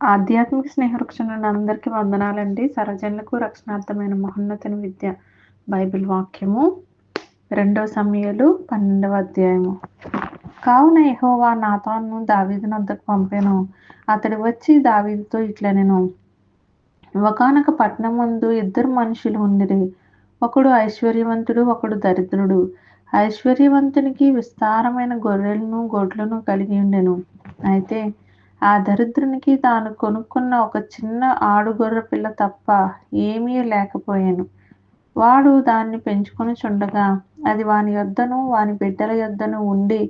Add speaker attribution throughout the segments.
Speaker 1: ఆధ్యాత్మిక స్నేహవృక్షం నుండి అందరికీ వందనాలండి. సర్వజనులకు రక్షణార్థమైన మహోన్నతని విద్య బైబిల్ వాక్యము. రెండవ సమయాలు పన్నెండవ అధ్యాయము. కావున యహోవా నాతాను దావీదు నద్దకు పంపాను. అతడు వచ్చి దావీదుతో ఇట్లా నేను ఒకనొక పట్టణం ముందు ఇద్దరు మనుషులు ఉండిరి ఒకడు ఐశ్వర్యవంతుడు ఒకడు దరిద్రుడు. ఐశ్వర్యవంతునికి విస్తారమైన గొర్రెలను గొడ్లను కలిగి ఉండెను. అయితే ఆ దరిద్రునికి తాను కొనుక్కున్న ఒక చిన్న ఆడుగొర్రె పిల్ల తప్ప ఏమీ లేకపోయాను. వాడు దాన్ని పెంచుకొని చుండగా అది వాని యొద్దను వాని బిడ్డల యొద్దను ఉండి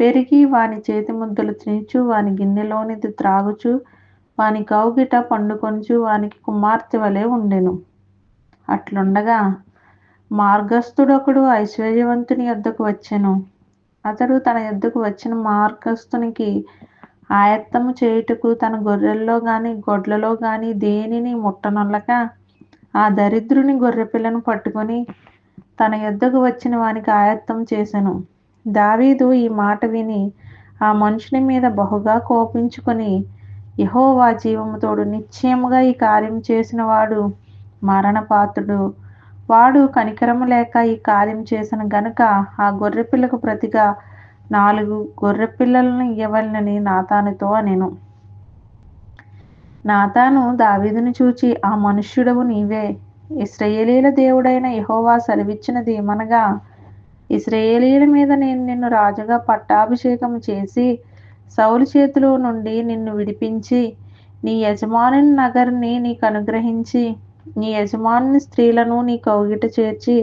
Speaker 1: పెరిగి వాని చేతి ముద్దలు తినుచు వాని గిన్నెలోనిది త్రాగుచు వాని కౌగిట పండుకొనుచు వానికి కుమార్తె వలె ఉండెను. అట్లుండగా మార్గస్థుడొకడు ఐశ్వర్యవంతుని యొద్దకు వచ్చెను. అతడు తన యొద్దకు వచ్చిన మార్గస్థునికి ఆయత్తము చేయుటకు తన గొర్రెల్లో గాని గొడ్లలో గాని దేనిని ముట్టనొల్లక ఆ దరిద్రుని గొర్రెపిల్లను పట్టుకొని తన యొద్దకు వచ్చిన వానికి ఆయత్తం చేశాను దావీదు ఈ మాట విని ఆ మనుషుని మీద బహుగా కోపించుకొని యహోవా జీవముతోడు నిశ్చయముగా ఈ కార్యం చేసిన వాడు మరణపాత్రుడు. వాడు కనికరము లేక ఈ కార్యం చేసిన గనుక ఆ గొర్రెపిల్లకు ప్రతిగా నాలుగు గొర్రె పిల్లలను ఇవ్వవలనని నాతానుతో నేను నాతాను దావీదుని చూచి ఆ మనుష్యుడవు నీవే. ఇస్రయేలీల దేవుడైన యహోవా సెలవిచ్చినది ఏమనగా ఇస్రయేలీల మీద నేను నిన్ను రాజుగా పట్టాభిషేకం చేసి సౌలు చేతిలో నుండి నిన్ను విడిపించి నీ యజమానుని నగరిని నీకు అనుగ్రహించి నీ యజమానుని స్త్రీలను నీ కౌగిట చేర్చి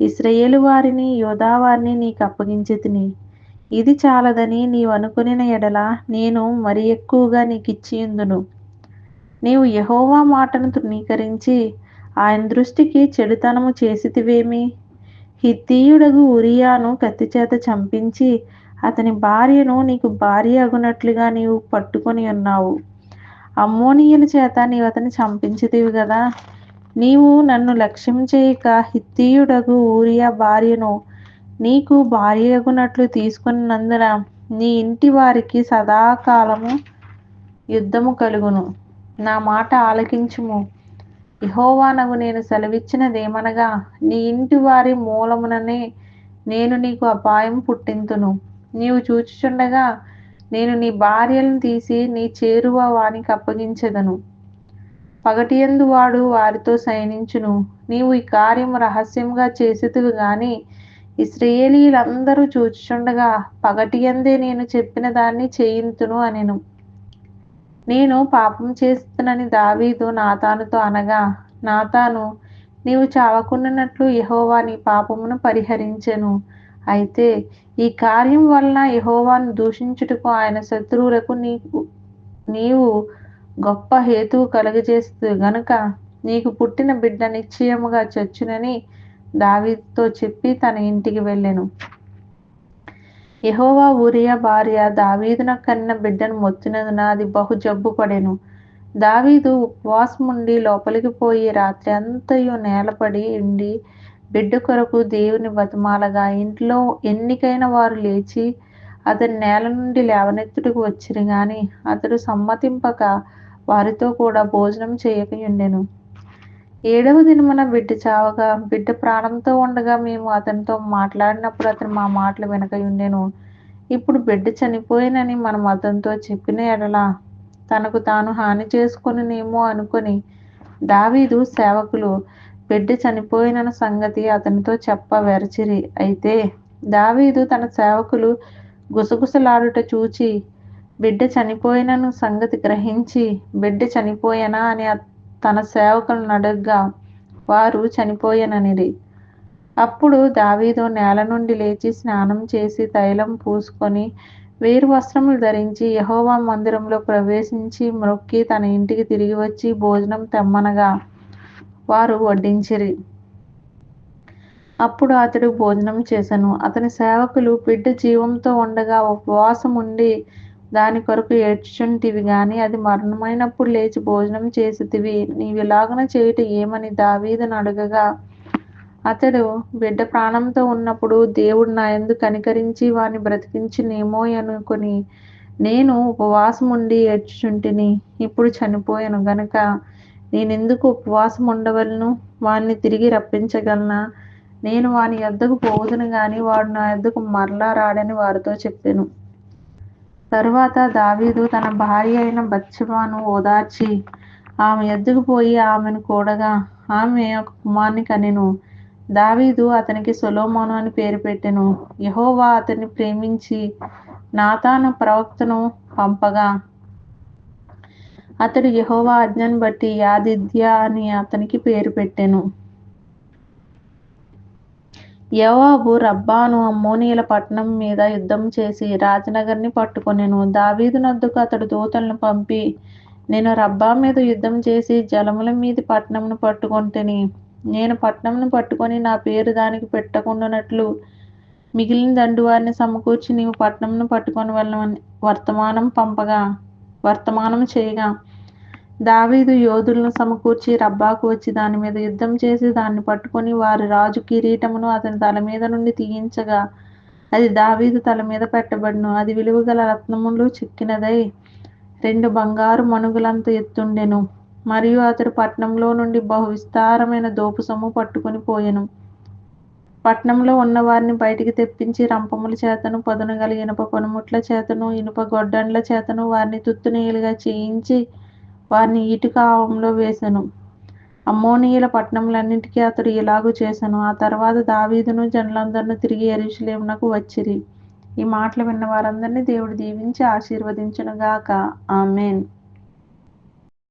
Speaker 1: ఇస్రయేలు వారిని యోధా వారిని నీకు అప్పగించి తిని. ఇది చాలదని నీవు అనుకునిన ఎడల నేను మరి ఎక్కువగా నీకు ఇచ్చియుందును నీవు యహోవా మాటను తృణీకరించి ఆయన దృష్టికి చెడుతనము చేసితివేమి? హిత్తీయుడగు ఉరియాను కత్తిచేత చంపించి అతని భార్యను నీకు భార్య అగునట్లుగా నీవు పట్టుకొని ఉన్నావు. అమ్మోనీయుల చేత నీవు అతని చంపించితివి కదా నీవు నన్ను లక్ష్యం చేయక హిత్తీయుడగు ఊరియా భార్యను నీకు భార్యగునట్లు తీసుకున్నందున నీ ఇంటి వారికి సదాకాలము యుద్ధము కలుగును. నా మాట ఆలకించుము. యహోవానగు నేను సెలవిచ్చినదేమనగా నీ ఇంటి వారి మూలముననే నేను నీకు అపాయం పుట్టింతును. నీవు చూచుచుండగా నేను నీ భార్యలను తీసి నీ చేరువ వానికి అప్పగించదను. పగటియందు వాడు వారితో శయనించును. నీవు ఈ కార్యం రహస్యంగా చేసేదివి గాని ఇస్రయేలీలందరూ చూచుచుండగా పగటియందే నేను చెప్పిన దాన్ని చేయింతును అనెను. నేను పాపం చేస్తునని దావీదు నాతానుతో అనగా నాతాను నీవు చావకుండానట్లు యహోవా నీ పాపమును పరిహరించెను. అయితే ఈ కార్యం వలన యహోవాను దూషించుటకు ఆయన శత్రువులకు నీకు నీవు గొప్ప హేతువు కలుగజేస్తూ గనుక నీకు పుట్టిన బిడ్డ నిశ్చయముగా చచ్చునని దావీదుతో చెప్పి తన ఇంటికి వెళ్ళెను. యహోవా ఊరియా భార్య దావీదున కన్న బిడ్డను మొత్తినందున అది బహు జబ్బు పడెను. దావీదు ఉపవాసముండి లోపలికి పోయి రాత్రి అంతయు నేలపడి ఉండి బిడ్డ కొరకు దేవుని బతిమాలగా ఇంట్లో ఎన్నికైన వారు లేచి అతని నేల నుండి లేవనెత్తుడికి వచ్చిరు గాని అతడు సమ్మతింపక వారితో కూడా భోజనం చేయకయుండెను ఏడవ దినమున బిడ్డ చావగా బిడ్డ ప్రాణంతో ఉండగా మేము అతనితో మాట్లాడినప్పుడు అతను మా మాటలు వినకయుండెను ఇప్పుడు బిడ్డ చనిపోయినని మనం అతనితో చెప్పిన ఎడల తనకు తాను హాని చేసుకునినేమో అనుకొని దావీదు సేవకులు బిడ్డ చనిపోయిన సంగతి అతనితో చెప్ప వెరచిరి. అయితే దావీదు తన సేవకులు గుసగుసలాడుట చూచి బిడ్డ చనిపోయినను సంగతి గ్రహించి బిడ్డ చనిపోయానా అని తన సేవకులను అడగ్గా వారు చనిపోయననిరి. అప్పుడు దావీదు నేల నుండి లేచి స్నానం చేసి తైలం పూసుకొని వేరు వస్త్రములు ధరించి యహోవా మందిరంలో ప్రవేశించి మొక్కి తన ఇంటికి తిరిగి వచ్చి భోజనం తెమ్మనగా వారు వడ్డించిరి. అప్పుడు అతడు భోజనం చేశాను అతని సేవకులు బిడ్డ జీవంతో ఉండగా ఉపవాసం ఉండి దాని కొరకు ఏడ్చుచుంటివి గాని అది మరణమైనప్పుడు లేచి భోజనం చేసితివి. నీవిలాగున చేయుట ఏమని దావీదును అడగగా అతడు బిడ్డ ప్రాణంతో ఉన్నప్పుడు దేవుడు నా ఎందు కనికరించి వాని బ్రతికించినేమో అనుకొని నేను ఉపవాసం ఉండి ఏడ్చుచుంటిని ఇప్పుడు చనిపోయాను గనుక. నేనెందుకు ఉపవాసం ఉండవలను వాణ్ణి తిరిగి రప్పించగలనా? నేను వాని యొద్దకు పోవుదును గాని వాడు నా యొద్దకు మరలా రాడని వారితో చెప్పాను. తరువాత దావీదు తన భార్య అయిన బత్షెబాను ఓదార్చి ఆమె ఎద్దుకు పోయి ఆమెను కూడగా ఆమె ఒక కుమారుని కనెను. దావీదు అతనికి సొలొమోను అని పేరు పెట్టెను. యహోవా అతన్ని ప్రేమించి నాతాను ప్రవక్తను పంపగా అతడు యహోవా ఆజ్ఞను బట్టి యాదిద్య అని అతనికి పేరు పెట్టెను. యోవాబు రబ్బాను అమ్మోనీయుల పట్టణం మీద యుద్ధం చేసి రాజనగర్ని పట్టుకొనెను. దావీదు నొద్దకు అతడు దూతలను పంపి నేను రబ్బా మీద యుద్ధం చేసి జలముల మీది పట్టణంను పట్టుకొంటిని నేను పట్టణంను పట్టుకొని నా పేరు దానికి పెట్టకుండానట్లు మిగిలిన దండు వారిని సమకూర్చి నీవు పట్టణంను పట్టుకొని వెళ్ళమని వర్తమానం పంపగా వర్తమానం చేయగా దావీదు యోధులను సమకూర్చి రబ్బాకు వచ్చి దాని మీద యుద్ధం చేసి దాన్ని పట్టుకొని వారి రాజు కిరీటమును అతని తల మీద నుండి తీయించగా అది దావీదు తల మీద పెట్టబడును. అది విలువగల రత్నములు చిక్కినదై రెండు బంగారు మనుగులంత ఎత్తుండెను. మరియు అతడు పట్నంలో నుండి బహు విస్తారమైన దోపు సొమ్ము పట్టుకొని పోయెను. పట్నంలో ఉన్న వారిని బయటికి తెప్పించి రంపముల చేతను పదును ఇనుప కొనుముట్ల చేతను ఇనుప గొడ్డండ్ల చేతను వారిని తుత్తునీయులుగా చేయించి వారిని ఈటుకావంలో వేసెను. అమ్మోనీయుల పట్టణములన్నిటికీ అతడు ఇలాగూ చేశాను ఆ తర్వాత దావీదును జనులందరినూ తిరిగి యెరూషలేమునకు వచ్చిరి. ఈ మాటలు విన్న వారందరినీ దేవుడు దీవించి ఆశీర్వదించునుగాక. ఆమెన్.